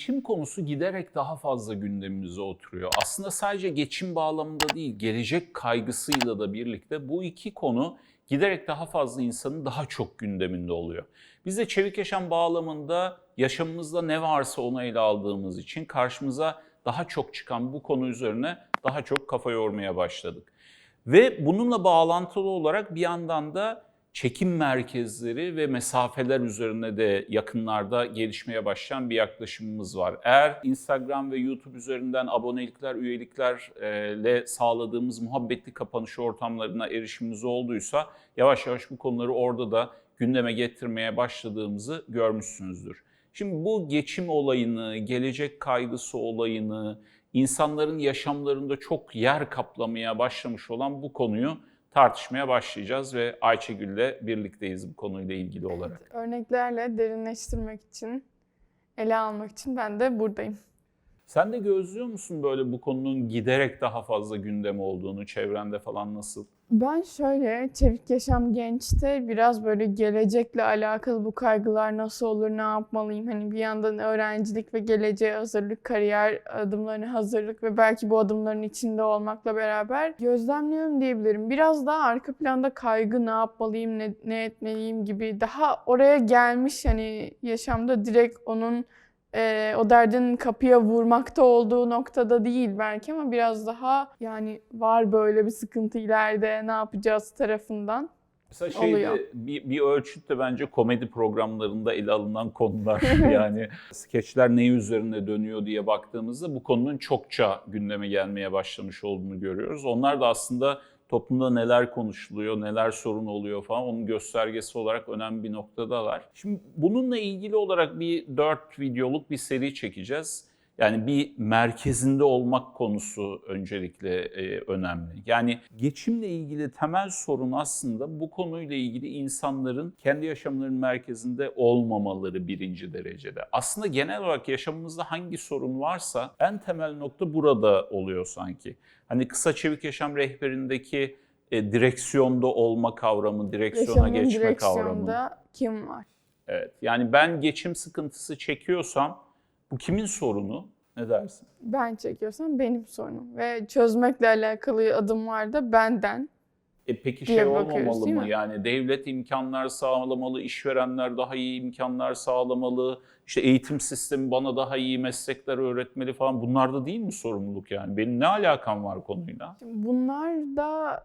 geçim konusu giderek daha fazla gündemimize oturuyor. Aslında sadece geçim bağlamında değil, gelecek kaygısıyla da birlikte bu iki konu giderek daha fazla insanın daha çok gündeminde oluyor. Biz de çevik yaşam bağlamında yaşamımızda ne varsa onu ele aldığımız için karşımıza daha çok çıkan bu konu üzerine daha çok kafa yormaya başladık. Ve bununla bağlantılı olarak bir yandan da çekim merkezleri ve mesafeler üzerine de yakınlarda gelişmeye başlayan bir yaklaşımımız var. Eğer Instagram ve YouTube üzerinden abonelikler, üyeliklerle sağladığımız muhabbetli kapanış ortamlarına erişimimiz olduysa yavaş yavaş bu konuları orada da gündeme getirmeye başladığımızı görmüşsünüzdür. Şimdi bu geçim olayını, gelecek kaygısı olayını, insanların yaşamlarında çok yer kaplamaya başlamış olan bu konuyu tartışmaya başlayacağız ve Ayşegül'le birlikteyiz bu konuyla ilgili olarak. Örneklerle derinleştirmek için, ele almak için ben de buradayım. Sen de gözlüyor musun böyle bu konunun giderek daha fazla gündem olduğunu, çevrende falan nasıl? Ben şöyle, Çevik Yaşam Genç'te biraz böyle gelecekle alakalı bu kaygılar nasıl olur, ne yapmalıyım? Hani bir yandan öğrencilik ve geleceğe hazırlık, kariyer adımlarına hazırlık ve belki bu adımların içinde olmakla beraber gözlemliyorum diyebilirim. Biraz daha arka planda kaygı, ne yapmalıyım, ne, ne etmeliyim gibi daha oraya gelmiş hani yaşamda direkt onun e, o derdin kapıya vurmakta olduğu noktada değil belki ama biraz daha yani var böyle bir sıkıntı ileride ne yapacağız tarafından. Mesela şeyde Oluyor. bir, bir ölçütte bence komedi programlarında ele alınan konular yani skeçler ne üzerine dönüyor diye baktığımızda bu konunun çokça gündeme gelmeye başlamış olduğunu görüyoruz. Onlar da aslında toplumda neler konuşuluyor, neler sorun oluyor falan onun göstergesi olarak önemli bir noktadalar. Şimdi bununla ilgili olarak bir dört videoluk bir seri çekeceğiz. Yani bir merkezinde olmak konusu öncelikle e, önemli. Yani geçimle ilgili temel sorun aslında bu konuyla ilgili insanların kendi yaşamlarının merkezinde olmamaları birinci derecede. Aslında genel olarak yaşamımızda hangi sorun varsa en temel nokta burada oluyor sanki. Hani kısa çevik yaşam rehberindeki e, direksiyonda olma kavramı, direksiyona Yaşamın geçme kavramı. kim var? Evet. Yani ben geçim sıkıntısı çekiyorsam bu kimin sorunu? Ne dersin? Ben çekiyorsam benim sorunum ve çözmekle alakalı adımlar da benden. E peki şey olmamalı mı? Yani devlet imkanlar sağlamalı, işverenler daha iyi imkanlar sağlamalı, işte eğitim sistemi bana daha iyi meslekler öğretmeli falan. Bunlarda değil mi sorumluluk yani? Benim ne alakam var konuyla? Şimdi Bunlar da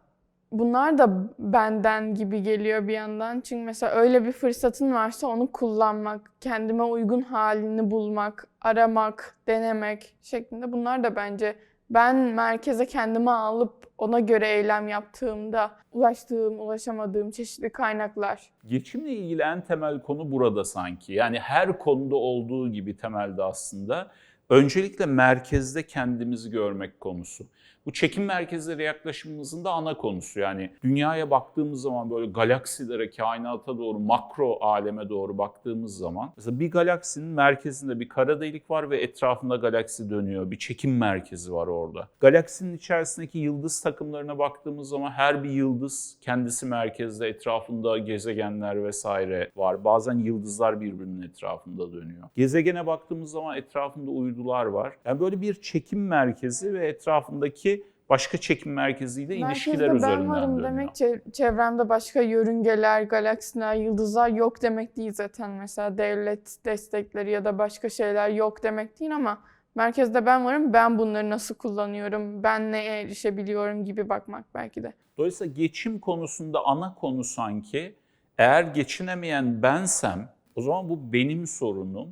bunlar da benden gibi geliyor bir yandan. Çünkü mesela öyle bir fırsatın varsa onu kullanmak, kendime uygun halini bulmak, aramak, denemek şeklinde bunlar da bence ben merkeze kendimi alıp ona göre eylem yaptığımda ulaştığım, ulaşamadığım çeşitli kaynaklar. Geçimle ilgili en temel konu burada sanki. Yani her konuda olduğu gibi temelde aslında öncelikle merkezde kendimizi görmek konusu. Bu çekim merkezleri yaklaşımımızın da ana konusu. Yani dünyaya baktığımız zaman böyle galaksilere, kainata doğru, makro aleme doğru baktığımız zaman mesela bir galaksinin merkezinde bir kara delik var ve etrafında galaksi dönüyor. Bir çekim merkezi var orada. Galaksinin içerisindeki yıldız takımlarına baktığımız zaman her bir yıldız kendisi merkezde, etrafında gezegenler vesaire var. Bazen yıldızlar birbirinin etrafında dönüyor. Gezegene baktığımız zaman etrafında uydular var. Yani böyle bir çekim merkezi ve etrafındaki başka çekim merkeziyle ilişkiler Merkezde ben üzerinden varım dönüyor. demek çe- çevremde başka yörüngeler, galaksiler, yıldızlar yok demek değil zaten. Mesela devlet destekleri ya da başka şeyler yok demek değil ama merkezde ben varım, ben bunları nasıl kullanıyorum, ben neye erişebiliyorum gibi bakmak belki de. Dolayısıyla geçim konusunda ana konu sanki eğer geçinemeyen bensem o zaman bu benim sorunum.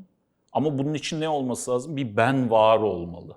Ama bunun için ne olması lazım? Bir ben var olmalı.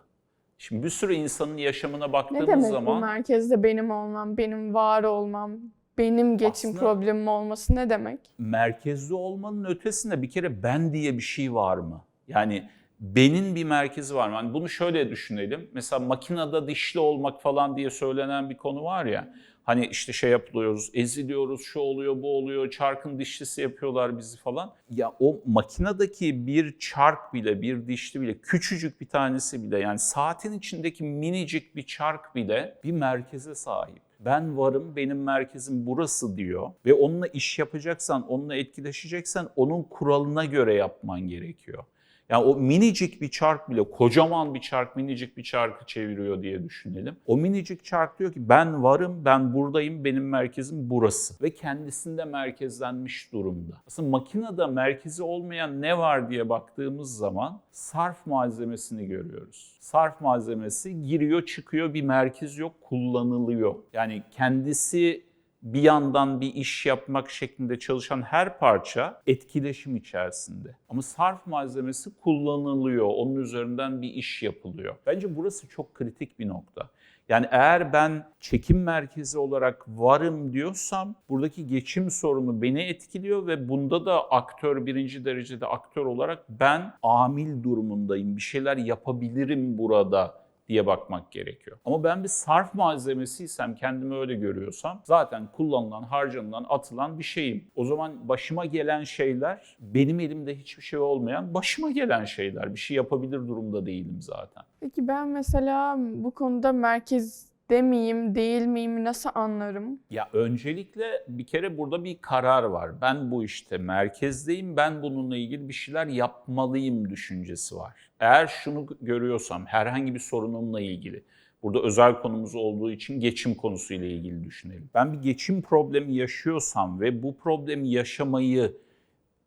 Şimdi bir sürü insanın yaşamına Ne baktığımız demek bu zaman merkezde benim olmam, benim var olmam, benim geçim Aslında- problemim olması ne demek? merkezde olmanın ötesinde bir kere ben diye bir şey var mı? Yani benim bir merkezi var mı? Hani bunu şöyle düşünelim. Mesela makinede dişli olmak falan diye söylenen bir konu var ya. Hani işte şey yapılıyoruz, eziliyoruz, şu oluyor, bu oluyor, çarkın dişlisi yapıyorlar bizi falan. Ya o makinedeki bir çark bile, bir dişli bile, küçücük bir tanesi bile yani saatin içindeki minicik bir çark bile bir merkeze sahip. Ben varım, benim merkezim burası diyor ve onunla iş yapacaksan, onunla etkileşeceksen onun kuralına göre yapman gerekiyor. Yani o minicik bir çark bile kocaman bir çark minicik bir çarkı çeviriyor diye düşünelim. O minicik çark diyor ki ben varım, ben buradayım, benim merkezim burası. Ve kendisinde merkezlenmiş durumda. Aslında makinede merkezi olmayan ne var diye baktığımız zaman sarf malzemesini görüyoruz. Sarf malzemesi giriyor çıkıyor bir merkez yok kullanılıyor. Yani kendisi bir yandan bir iş yapmak şeklinde çalışan her parça etkileşim içerisinde. Ama sarf malzemesi kullanılıyor. Onun üzerinden bir iş yapılıyor. Bence burası çok kritik bir nokta. Yani eğer ben çekim merkezi olarak varım diyorsam buradaki geçim sorunu beni etkiliyor ve bunda da aktör birinci derecede aktör olarak ben amil durumundayım. Bir şeyler yapabilirim burada diye bakmak gerekiyor. Ama ben bir sarf malzemesiysem, kendimi öyle görüyorsam zaten kullanılan, harcanılan, atılan bir şeyim. O zaman başıma gelen şeyler benim elimde hiçbir şey olmayan başıma gelen şeyler. Bir şey yapabilir durumda değilim zaten. Peki ben mesela bu konuda merkezde miyim, değil miyim nasıl anlarım? Ya öncelikle bir kere burada bir karar var. Ben bu işte merkezdeyim, ben bununla ilgili bir şeyler yapmalıyım düşüncesi var. Eğer şunu görüyorsam herhangi bir sorunumla ilgili, burada özel konumuz olduğu için geçim konusuyla ilgili düşünelim. Ben bir geçim problemi yaşıyorsam ve bu problemi yaşamayı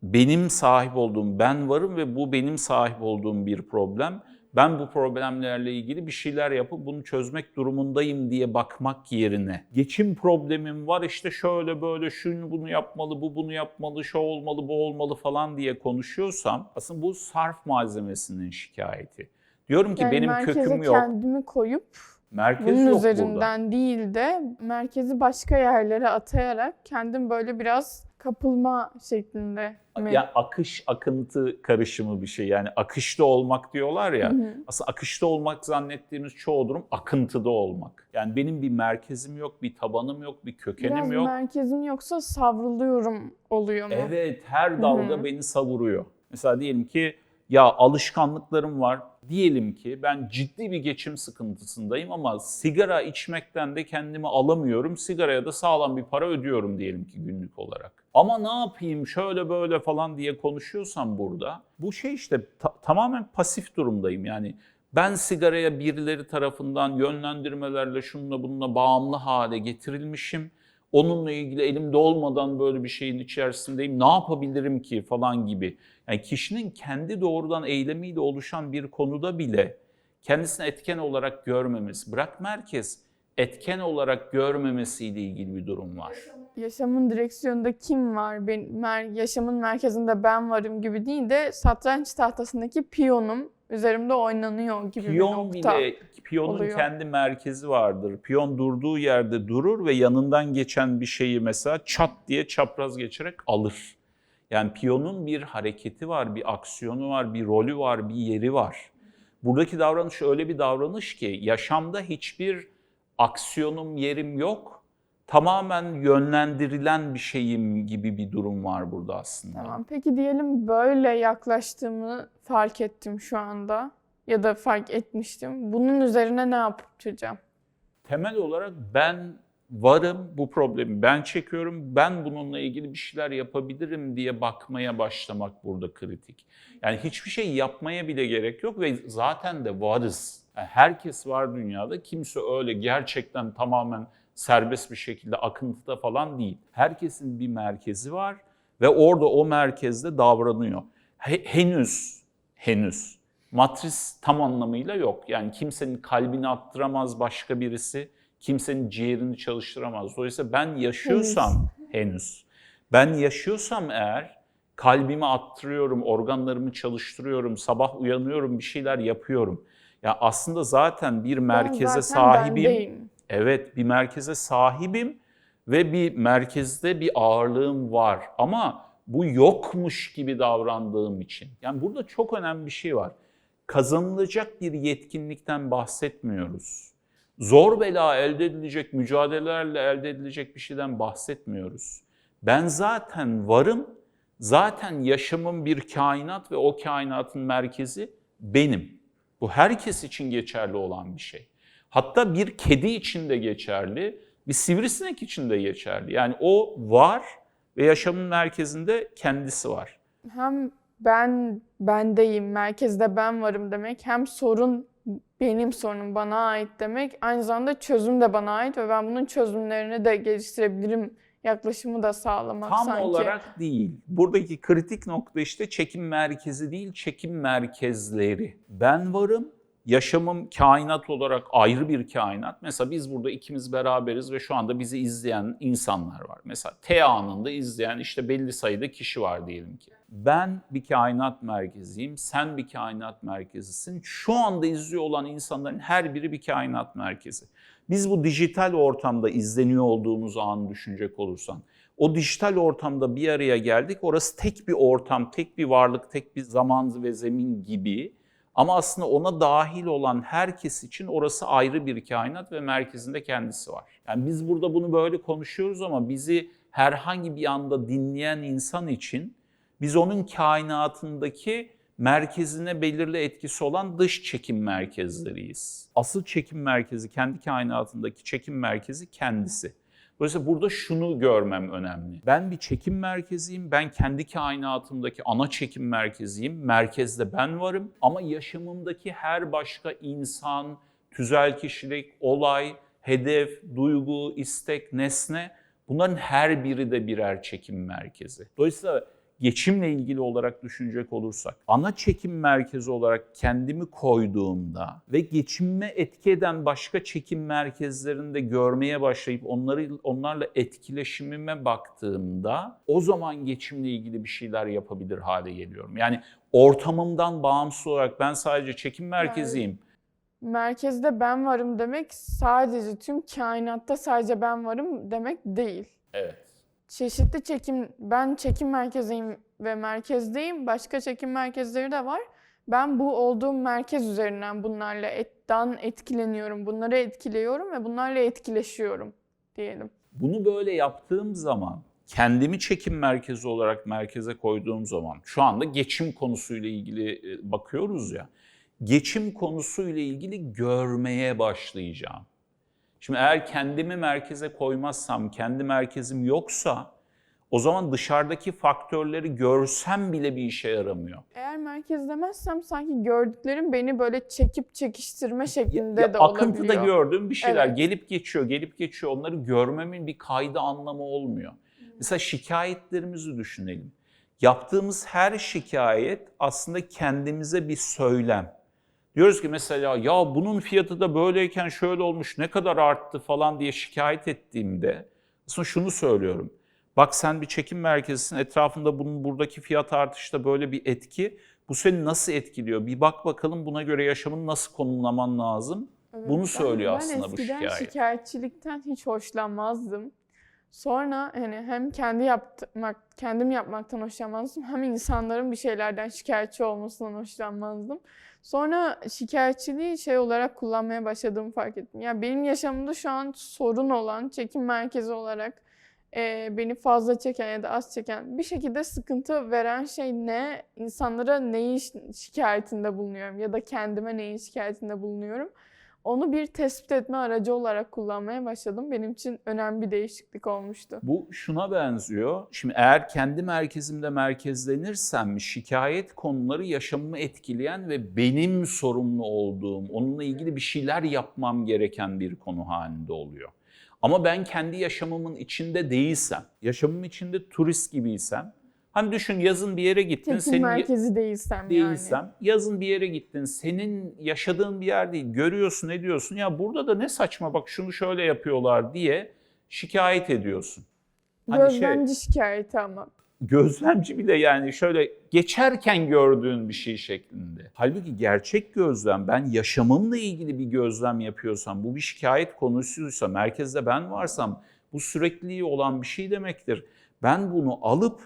benim sahip olduğum, ben varım ve bu benim sahip olduğum bir problem. Ben bu problemlerle ilgili bir şeyler yapıp bunu çözmek durumundayım diye bakmak yerine geçim problemim var işte şöyle böyle şunu bunu yapmalı, bu bunu yapmalı, şu olmalı, bu olmalı falan diye konuşuyorsam aslında bu sarf malzemesinin şikayeti. Diyorum ki Yani benim köküm yok. kendimi koyup Merkez bunun yok burada. üzerinden değil de merkezi başka yerlere atayarak kendim böyle biraz kapılma şeklinde mi? Ya akış, akıntı karışımı bir şey. Yani akışta olmak diyorlar ya. Hı hı. Aslında akışta olmak zannettiğimiz çoğu durum akıntıda olmak. Yani benim bir merkezim yok, bir tabanım yok, bir kökenim Biraz yok. merkezim yoksa savruluyorum oluyor mu? Evet, her dalga hı. beni savuruyor. Mesela diyelim ki ya alışkanlıklarım var. Diyelim ki ben ciddi bir geçim sıkıntısındayım ama sigara içmekten de kendimi alamıyorum. Sigaraya da sağlam bir para ödüyorum diyelim ki günlük olarak. Ama ne yapayım şöyle böyle falan diye konuşuyorsam burada bu şey işte ta- tamamen pasif durumdayım. Yani ben sigaraya birileri tarafından yönlendirmelerle şununla bununla bağımlı hale getirilmişim. Onunla ilgili elimde olmadan böyle bir şeyin içerisindeyim. Ne yapabilirim ki falan gibi. Yani kişinin kendi doğrudan eylemiyle oluşan bir konuda bile kendisini etken olarak görmemesi, bırak merkez, etken olarak görmemesiyle ilgili bir durum var. Yaşamın direksiyonunda kim var? Ben, mer- yaşamın merkezinde ben varım gibi değil de satranç tahtasındaki piyonum üzerimde oynanıyor gibi bir Piyon nokta. bile, piyonun oluyor. kendi merkezi vardır. Piyon durduğu yerde durur ve yanından geçen bir şeyi mesela çat diye çapraz geçerek alır. Yani piyonun bir hareketi var, bir aksiyonu var, bir rolü var, bir yeri var. Buradaki davranış öyle bir davranış ki yaşamda hiçbir aksiyonum, yerim yok. Tamamen yönlendirilen bir şeyim gibi bir durum var burada aslında. Tamam. Peki diyelim böyle yaklaştığımı fark ettim şu anda ya da fark etmiştim. Bunun üzerine ne yapacağım? temel olarak ben varım, bu problemi ben çekiyorum, ben bununla ilgili bir şeyler yapabilirim diye bakmaya başlamak burada kritik. Yani hiçbir şey yapmaya bile gerek yok ve zaten de varız. Yani herkes var dünyada, kimse öyle gerçekten tamamen serbest bir şekilde akıntıda falan değil. Herkesin bir merkezi var ve orada o merkezde davranıyor. He- henüz, henüz matris tam anlamıyla yok. Yani kimsenin kalbini attıramaz başka birisi, kimsenin ciğerini çalıştıramaz. Dolayısıyla ben yaşıyorsam henüz, ben yaşıyorsam eğer kalbimi attırıyorum, organlarımı çalıştırıyorum, sabah uyanıyorum, bir şeyler yapıyorum. Ya aslında zaten bir merkeze ben zaten sahibim. bendeyim. Evet, bir merkeze sahibim ve bir merkezde bir ağırlığım var. Ama bu yokmuş gibi davrandığım için. Yani burada çok önemli bir şey var. Kazanılacak bir yetkinlikten bahsetmiyoruz. Zor bela elde edilecek, mücadelelerle elde edilecek bir şeyden bahsetmiyoruz. Ben zaten varım, zaten yaşamım bir kainat ve o kainatın merkezi benim. Bu herkes için geçerli olan bir şey. Hatta bir kedi için de geçerli, bir sivrisinek için de geçerli. Yani o var ve yaşamın merkezinde kendisi var. Hem ben bendeyim, merkezde ben varım demek hem sorun benim sorunum bana ait demek aynı zamanda çözüm de bana ait ve ben bunun çözümlerini de geliştirebilirim yaklaşımı da sağlamak Tam sanki. olarak değil. Buradaki kritik nokta işte çekim merkezi değil, çekim merkezleri. Ben varım, yaşamım kainat olarak ayrı bir kainat. Mesela biz burada ikimiz beraberiz ve şu anda bizi izleyen insanlar var. Mesela T anında izleyen işte belli sayıda kişi var diyelim ki. Ben bir kainat merkeziyim, sen bir kainat merkezisin. Şu anda izliyor olan insanların her biri bir kainat merkezi. Biz bu dijital ortamda izleniyor olduğumuz anı düşünecek olursan, o dijital ortamda bir araya geldik. Orası tek bir ortam, tek bir varlık, tek bir zaman ve zemin gibi. Ama aslında ona dahil olan herkes için orası ayrı bir kainat ve merkezinde kendisi var. Yani biz burada bunu böyle konuşuyoruz ama bizi herhangi bir anda dinleyen insan için biz onun kainatındaki merkezine belirli etkisi olan dış çekim merkezleriyiz. Asıl çekim merkezi kendi kainatındaki çekim merkezi kendisi. Dolayısıyla burada şunu görmem önemli. Ben bir çekim merkeziyim, ben kendi kainatımdaki ana çekim merkeziyim, merkezde ben varım ama yaşamımdaki her başka insan, tüzel kişilik, olay, hedef, duygu, istek, nesne bunların her biri de birer çekim merkezi. Dolayısıyla geçimle ilgili olarak düşünecek olursak, ana çekim merkezi olarak kendimi koyduğumda ve geçimime etki eden başka çekim merkezlerini de görmeye başlayıp onları onlarla etkileşimime baktığımda o zaman geçimle ilgili bir şeyler yapabilir hale geliyorum. Yani ortamımdan bağımsız olarak ben sadece çekim merkeziyim. Merkezde ben varım demek sadece tüm kainatta sadece ben varım demek değil. Evet. Çeşitli çekim, ben çekim merkeziyim ve merkezdeyim. Başka çekim merkezleri de var. Ben bu olduğum merkez üzerinden bunlarla etten etkileniyorum, bunları etkiliyorum ve bunlarla etkileşiyorum diyelim. Bunu böyle yaptığım zaman kendimi çekim merkezi olarak merkeze koyduğum zaman şu anda geçim konusuyla ilgili e, bakıyoruz ya. Geçim konusuyla ilgili görmeye başlayacağım. Şimdi eğer kendimi merkeze koymazsam, kendi merkezim yoksa o zaman dışarıdaki faktörleri görsem bile bir işe yaramıyor. Eğer merkez demezsem sanki gördüklerim beni böyle çekip çekiştirme şeklinde Ya de akıntıda olabiliyor. gördüğüm bir şeyler Evet. gelip geçiyor, gelip geçiyor. Onları görmemin bir kaydı anlamı olmuyor. Mesela şikayetlerimizi düşünelim. Yaptığımız her şikayet aslında kendimize bir söylem. Diyoruz ki mesela ya bunun fiyatı da böyleyken şöyle olmuş ne kadar arttı falan diye şikayet ettiğimde aslında şunu söylüyorum. Bak sen bir çekim merkezisin etrafında bunun buradaki fiyat artışta böyle bir etki. Bu seni nasıl etkiliyor? Bir bak bakalım buna göre yaşamını nasıl konumlaman lazım. Evet, Bunu ben- söylüyor ben aslında bu eskiden şikayet. şikayetçilikten hiç hoşlanmazdım. Sonra hani hem kendi yapmak, kendim yapmaktan hoşlanmazdım hem insanların bir şeylerden şikayetçi olmasından hoşlanmazdım. Sonra şikayetçiliği şey olarak kullanmaya başladığımı fark ettim. Yani benim yaşamımda şu an sorun olan çekim merkezi olarak e, beni fazla çeken ya da az çeken bir şekilde sıkıntı veren şey ne? İnsanlara neyi şi- şikayetinde bulunuyorum ya da kendime neyin şikayetinde bulunuyorum? Onu bir tespit etme aracı olarak kullanmaya başladım. Benim için önemli bir değişiklik olmuştu. Bu şuna benziyor. Şimdi eğer kendi merkezimde merkezlenirsem şikayet konuları yaşamımı etkileyen ve benim sorumlu olduğum, onunla ilgili bir şeyler yapmam gereken bir konu halinde oluyor. Ama ben kendi yaşamımın içinde değilsem, yaşamım içinde turist gibiysem, hani düşün yazın bir yere gittin, Çekim senin merkezi değilsem, değilsem, yazın bir yere gittin, senin yaşadığın bir yer değil, görüyorsun, ne diyorsun? Ya burada da ne saçma bak şunu şöyle yapıyorlar diye şikayet ediyorsun. yani. Hani şey- Gözlemci şikayeti ama. gözlemci bile yani şöyle geçerken gördüğün bir şey şeklinde. Halbuki gerçek gözlem ben yaşamımla ilgili bir gözlem yapıyorsam, bu bir şikayet konusuysa, merkezde ben varsam bu sürekliliği olan bir şey demektir. Ben bunu alıp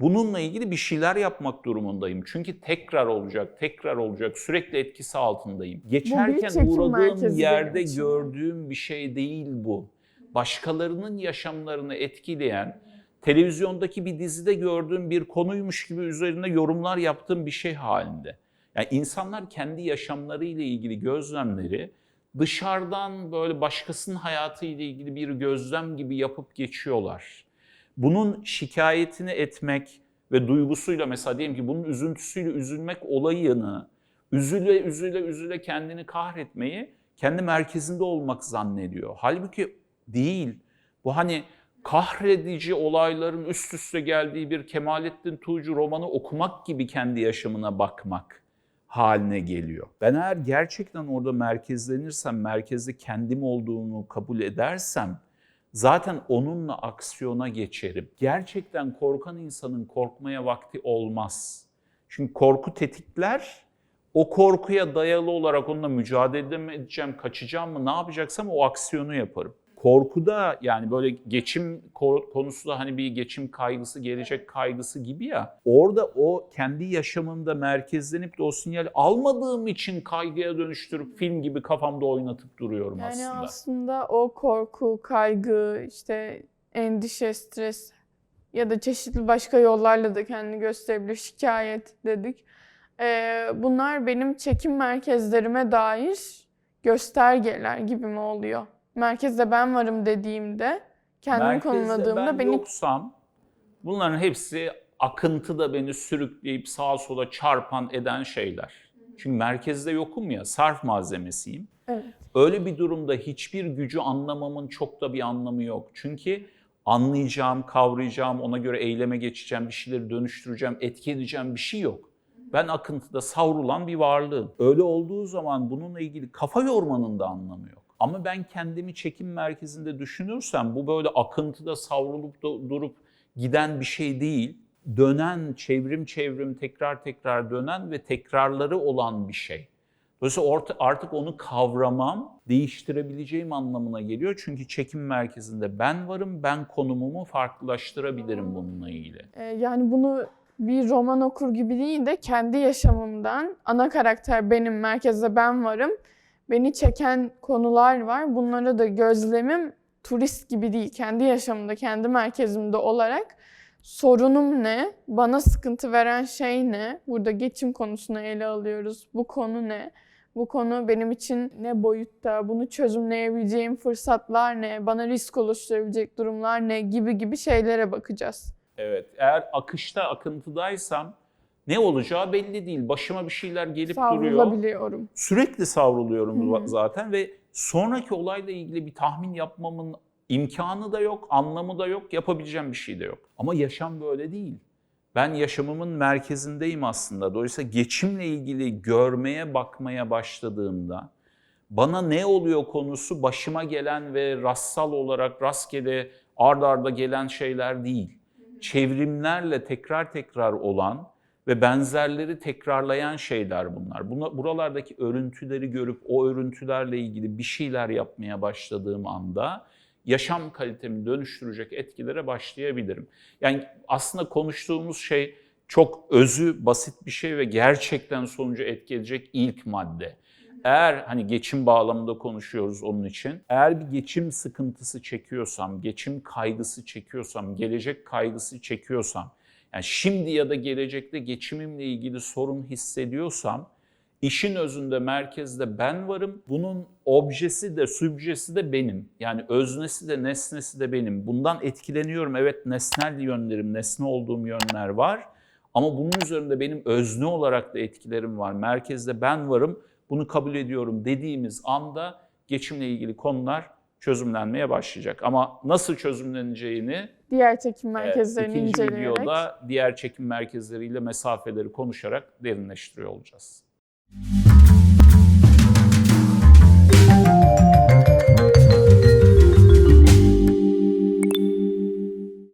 bununla ilgili bir şeyler yapmak durumundayım. Çünkü tekrar olacak, tekrar olacak, sürekli etkisi altındayım. Geçerken uğradığım yerde gördüğüm bir şey değil bu. Başkalarının yaşamlarını etkileyen, televizyondaki bir dizide gördüğüm bir konuymuş gibi üzerine yorumlar yaptığım bir şey halinde. Yani insanlar kendi yaşamlarıyla ilgili gözlemleri dışarıdan böyle başkasının hayatıyla ilgili bir gözlem gibi yapıp geçiyorlar. Bunun şikayetini etmek ve duygusuyla mesela diyelim ki bunun üzüntüsüyle üzülmek olayını üzüle üzüle üzüle kendini kahretmeyi kendi merkezinde olmak zannediyor. Halbuki değil. Bu hani kahredici olayların üst üste geldiği bir Kemalettin Tuğcu romanı okumak gibi kendi yaşamına bakmak haline geliyor. Ben eğer gerçekten orada merkezlenirsem, merkezde kendim olduğumu kabul edersem zaten onunla aksiyona geçerim. Gerçekten korkan insanın korkmaya vakti olmaz. Çünkü korku tetikler, o korkuya dayalı olarak onunla mücadele edeceğim, kaçacağım mı, ne yapacaksam o aksiyonu yaparım. Korkuda yani böyle geçim ko- konusu da hani bir geçim kaygısı, gelecek kaygısı gibi ya. Orada o kendi yaşamımda merkezlenip de o sinyal almadığım için kaygıya dönüştürüp film gibi kafamda oynatıp duruyorum Yani aslında. aslında o korku, kaygı, işte endişe, stres ya da çeşitli başka yollarla da kendini gösterebilir. Şikayet dedik. Ee, bunlar benim çekim merkezlerime dair göstergeler gibi mi oluyor? Merkezde ben varım dediğimde, kendimi Merkezde konumladığımda ben beni yoksam bunların hepsi akıntıda beni sürükleyip sağa sola çarpan eden şeyler. Çünkü merkezde yokum ya, sarf malzemesiyim. Evet. Öyle bir durumda hiçbir gücü anlamamın çok da bir anlamı yok. Çünkü anlayacağım, kavrayacağım, ona göre eyleme geçeceğim, bir şeyleri dönüştüreceğim, etki edeceğim bir şey yok. Ben akıntıda savrulan bir varlığım. Öyle olduğu zaman bununla ilgili kafa yormanın da anlamı yok. Ama ben kendimi çekim merkezinde düşünürsem bu böyle akıntıda savrulup durup giden bir şey değil. Dönen, çevrim çevrim tekrar tekrar dönen ve tekrarları olan bir şey. Dolayısıyla artık onu kavramam, değiştirebileceğim anlamına geliyor. Çünkü çekim merkezinde ben varım, ben konumumu farklılaştırabilirim bununla ilgili. Ee, yani bunu bir roman okur gibi değil de kendi yaşamımdan ana karakter benim, merkezde ben varım. Beni çeken konular var. Bunlara da gözlemim turist gibi değil. Kendi yaşamımda, kendi merkezimde olarak sorunum ne? Bana sıkıntı veren şey ne? Burada geçim konusunu ele alıyoruz. Bu konu ne? Bu konu benim için ne boyutta? Bunu çözümleyebileceğim fırsatlar ne? Bana risk oluşturabilecek durumlar ne? Gibi gibi şeylere bakacağız. Evet, eğer akışta, akıntıdaysam ne olacağı belli değil. Başıma bir şeyler gelip duruyor. Sürekli savruluyorum Hı hı. zaten ve sonraki olayla ilgili bir tahmin yapmamın imkanı da yok, anlamı da yok, yapabileceğim bir şey de yok. Ama yaşam böyle değil. Ben yaşamımın merkezindeyim aslında. Dolayısıyla geçimle ilgili görmeye, bakmaya başladığımda bana ne oluyor konusu başıma gelen ve rastsal olarak rastgele ard arda gelen şeyler değil. Çevrimlerle tekrar tekrar olan ve benzerleri tekrarlayan şeyler bunlar. Buna, buralardaki örüntüleri görüp o örüntülerle ilgili bir şeyler yapmaya başladığım anda yaşam kalitemi dönüştürecek etkilere başlayabilirim. Yani aslında konuştuğumuz şey çok özü, basit bir şey ve gerçekten sonucu etki edecek ilk madde. Eğer hani geçim bağlamında konuşuyoruz onun için. Eğer bir geçim sıkıntısı çekiyorsam, geçim kaygısı çekiyorsam, gelecek kaygısı çekiyorsam, yani şimdi ya da gelecekte geçimimle ilgili sorun hissediyorsam, işin özünde merkezde ben varım. Bunun objesi de sübjesi de benim. Yani öznesi de nesnesi de benim. Bundan etkileniyorum. Evet nesnel yönlerim, nesne olduğum yönler var. Ama bunun üzerinde benim özne olarak da etkilerim var. Merkezde ben varım, bunu kabul ediyorum dediğimiz anda geçimle ilgili konular çözümlenmeye başlayacak. Ama nasıl çözümleneceğini diğer çekim merkezlerini evet, ikinci inceleyerek. videoda diğer çekim merkezleriyle mesafeleri konuşarak derinleştiriyor olacağız. Müzik